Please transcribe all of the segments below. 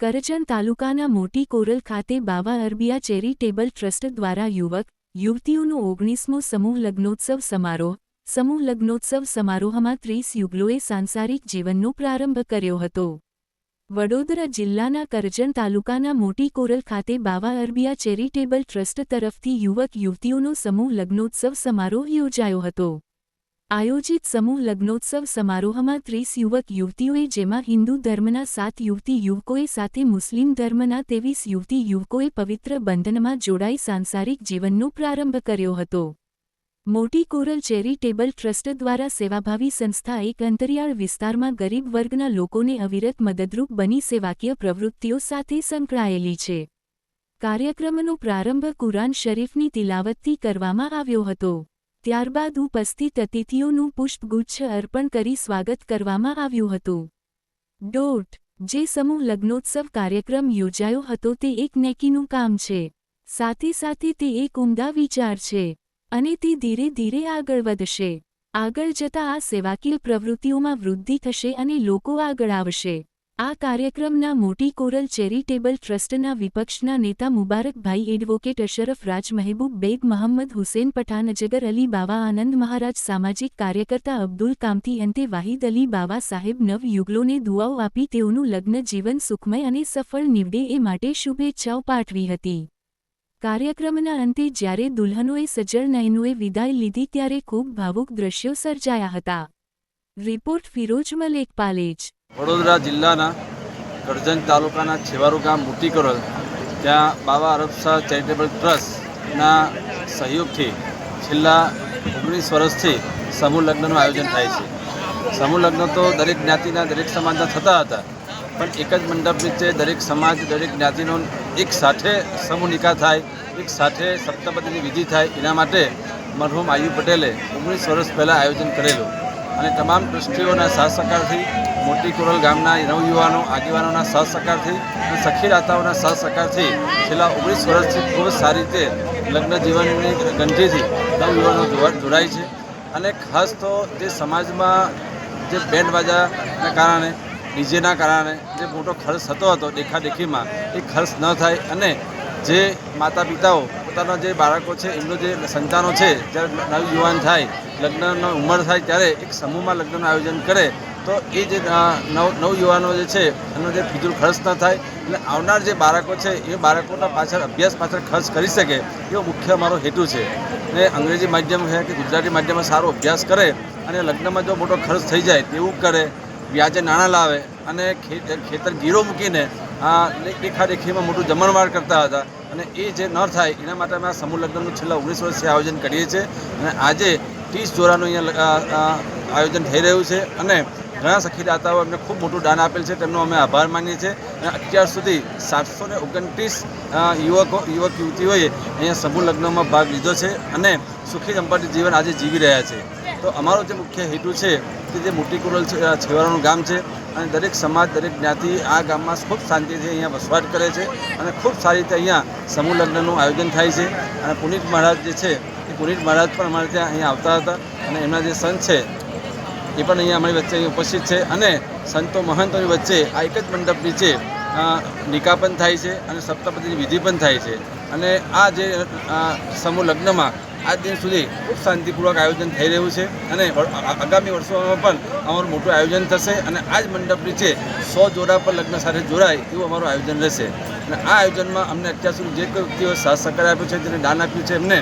કરજણ તાલુકાના મોટી કોરલ ખાતે બાવા અરબિયા ચેરિટેબલ ટ્રસ્ટ દ્વારા યુવક, યુવતીઓનો ઓગણીસમો સમૂહ લગ્નોત્સવ સમારોહ, સમૂહ લગ્નોત્સવ સમારોહમાં ત્રીસ યુગલોએ સાંસારિક જીવનનો પ્રારંભ કર્યો હતો. વડોદરા જિલ્લાના કરજણ તાલુકાના મોટી કોરલ ખાતે બાવા અરબિયા ચેરિટેબલ ટ્રસ્ટ તરફથી યુવક, યુવતીઓનો સમૂહ લગ્નોત્સવ સમારોહ યોજાયો હતો. આયોજિત સમૂહ લગ્નોત્સવ સમારોહમાં ત્રીસ યુવક યુવતીઓએ જેમાં હિન્દુ ધર્મના સાત યુવતી યુવકોએ સાથે મુસ્લિમ ધર્મના તેવીસ યુવતી યુવકોએ પવિત્ર બંધનમાં જોડાઈ સાંસારિક જીવનનો પ્રારંભ કર્યો હતો. મોટી કોરલ ચેરિટેબલ ટ્રસ્ટ દ્વારા સેવાભાવી સંસ્થા એક અંતરિયાળ વિસ્તારમાં ગરીબ વર્ગના લોકોને અવિરત મદદરૂપ બની સેવાકીય પ્રવૃત્તિઓ સાથે સંકળાયેલી છે. કાર્યક્રમનો પ્રારંભ કુરાન શરીફની તિલાવતથી કરવામાં આવ્યો હતો. ત્યારબાદ ઉપસ્થિત અતિથિઓનું પુષ્પગુચ્છ અર્પણ કરી સ્વાગત કરવામાં આવ્યું હતું. ડોટ, જે સમૂહ લગ્નોત્સવ કાર્યક્રમ યોજાયો હતો તે એક નેકીનું કામ છે. સાથે સાથે તે એક ઉમદા વિચાર છે અને તે ધીરે ધીરે આગળ વધશે. આગળ જતા આ સેવાકીય પ્રવૃત્તિઓમાં વૃદ્ધિ થશે અને લોકો આગળ આવશે. આ કાર્યક્રમના મોટી કોરલ ચેરિટેબલ ટ્રસ્ટના વિપક્ષના નેતા મુબારકભાઈ એડવોકેટ અશરફ રાજ મહેબૂબ બેગ મહમ્મદ હુસેન પઠાન અજગર અલી બાવા, આનંદ મહારાજ, સામાજિક કાર્યકર્તા અબ્દુલ કામતી, અંતે વાહિદ અલી બાવા સાહેબ નવ યુગલોને દુઆઓ આપી તેઓનું લગ્ન જીવન સુખમય અને સફળ નીવડે એ માટે શુભેચ્છાઓ પાઠવી હતી. કાર્યક્રમના અંતે જ્યારે દુલ્હનોએ સજ્જડ નયનોએ વિદાય લીધી ત્યારે ખૂબ ભાવુક દ્રશ્યો સર્જાયા હતા. રિપોર્ટ ફિરોજ મલેક પાલેજ. વડોદરા જિલ્લાના કરજણ તાલુકાના છેવારુ ગામ મોટી કરોલ ત્યાં બાબા અરબશાહ ચેરિટેબલ ટ્રસ્ટના સહયોગથી છેલ્લા ઓગણીસ વર્ષથી સમૂહ લગ્નનું આયોજન થાય છે. સમૂહ લગ્ન તો દરેક જ્ઞાતિના, દરેક સમાજના થતા હતા, પણ એક જ મંડપ નીચે દરેક સમાજ, દરેક જ્ઞાતિનો એક સાથે સમૂહ નિકાહ થાય, એક સાથે સપ્તપદીની વિધિ થાય, એના માટે મરહુમ આયુ પટેલે ઓગણીસ વર્ષ પહેલાં આયોજન કરેલું. અને તમામ ટ્રસ્ટીઓના સાથ સહકારથી મોટી કુરલ ગામના નવયુવાનો આગેવાનોના સહસહકારથી સહકારથી અને સખી દાતાઓના સહસહકારથી સહકારથી છેલ્લા ઓગણીસ વર્ષથી ખૂબ સારી રીતે લગ્ન જીવનની ગંધીથી નવયુવાનો જોડાય છે. અને ખાસ તો જે સમાજમાં જે બેન્ડ બાજાના કારણે, ડીજેના કારણે જે મોટો ખર્ચ થતો હતો દેખાદેખીમાં, એ ખર્ચ ન થાય અને જે માતા પિતાઓ પોતાના જે બાળકો છે, એમનું જે સંતાનો છે, જ્યારે નવયુવાન થાય, લગ્નનો ઉંમર થાય, ત્યારે એક સમૂહમાં લગ્નનું આયોજન કરે તો એ જે નવ નવયુવાનો જે છે, એનો જે ફિજુલ ખર્ચ ન થાય એટલે આવનાર જે બાળકો છે, એ બાળકોના પાછળ અભ્યાસ પાછળ ખર્ચ કરી શકે, એવો મુખ્ય અમારો હેતુ છે. ને અંગ્રેજી માધ્યમ છે કે ગુજરાતી માધ્યમમાં સારો અભ્યાસ કરે અને લગ્નમાં જો મોટો ખર્ચ થઈ જાય તેવું કરે, વ્યાજે નાણાં લાવે અને ખેતર ગીરો મૂકીને આ દેખાદેખીમાં મોટું જમણવાર કરતા હતા અને એ જે ન થાય એના માટે અમે આ સમૂહ લગ્નનું છેલ્લા ઓગણીસ વર્ષથી આયોજન કરીએ છીએ અને આજે ત્રીસ જોરાનું અહીંયા આયોજન થઈ રહ્યું છે અને ઘણા સખીદાતાઓ અમને ખૂબ મોટું દાન આપેલ છે, તેમનો અમે આભાર માનીએ છીએ. અને અત્યાર સુધી સાતસો ને ઓગણત્રીસ યુવકો, યુવક, યુવતીઓએ અહીંયા સમૂહ લગ્નમાં ભાગ લીધો છે અને સુખી સંપત્તિ જીવન આજે જીવી રહ્યા છે. તો અમારો જે મુખ્ય હેતુ છે કે જે મોટી કુરલ છેવાડાનું ગામ છે અને દરેક સમાજ, દરેક જ્ઞાતિ આ ગામમાં ખૂબ શાંતિથી અહીંયા વસવાટ કરે છે અને ખૂબ સારી રીતે અહીંયા સમૂહ લગ્નનું આયોજન થાય છે. અને પુનિત મહારાજ જે છે એ પુનિત મહારાજ પણ અમારે ત્યાં અહીંયા આવતા હતા અને એમના જે સંત છે એ પણ અહીંયા અમારી વચ્ચે ઉપસ્થિત છે અને સંતો મહંતોની વચ્ચે આ એક જ મંડપ નીચે નિકા પણ થાય છે અને સપ્તપતિની વિધિ પણ થાય છે. અને આ જે સમૂહ લગ્નમાં આજ દિન સુધી ખૂબ શાંતિપૂર્વક આયોજન થઈ રહ્યું છે અને આગામી વર્ષોમાં પણ અમારું મોટું આયોજન થશે અને આ જ મંડપ નીચે સો જોડા પર લગ્ન સાથે જોડાય એવું અમારું આયોજન રહેશે. અને આ આયોજનમાં અમને અત્યાર સુધી જે કોઈ વ્યક્તિઓ સાથ સહકાર આપ્યો છે, જેને દાન આપ્યું છે, એમને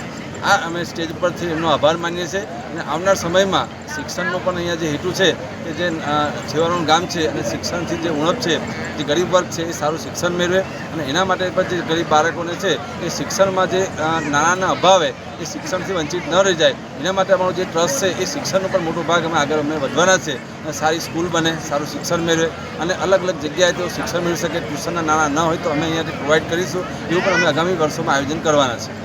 આ અમે સ્ટેજ પરથી એમનો આભાર માનીએ છીએ. અને આવનાર સમયમાં શિક્ષણનો પણ અહીંયા જે હેતુ છે કે જે છેવાડાનું ગામ છે અને શિક્ષણથી જે ઉણપ છે, જે ગરીબ વર્ગ છે એ સારું શિક્ષણ મેળવે અને એના માટે પણ જે ગરીબ બાળકોને છે એ શિક્ષણમાં જે નાણાંના અભાવે એ શિક્ષણથી વંચિત ન રહી જાય. એના માટે અમારો જે ટ્રસ્ટ છે એ શિક્ષણનો પણ મોટો ભાગ અમે આગળ અમે વધવાના છે અને સારી સ્કૂલ બને, સારું શિક્ષણ મેળવે અને અલગ અલગ જગ્યાએ તેઓ શિક્ષણ મેળવી શકે, ટ્યુશનના નાણાં ન હોય તો અમે અહીંયાથી પ્રોવાઈડ કરીશું. એવું પણ અમે આગામી વર્ષોમાં આયોજન કરવાના છે.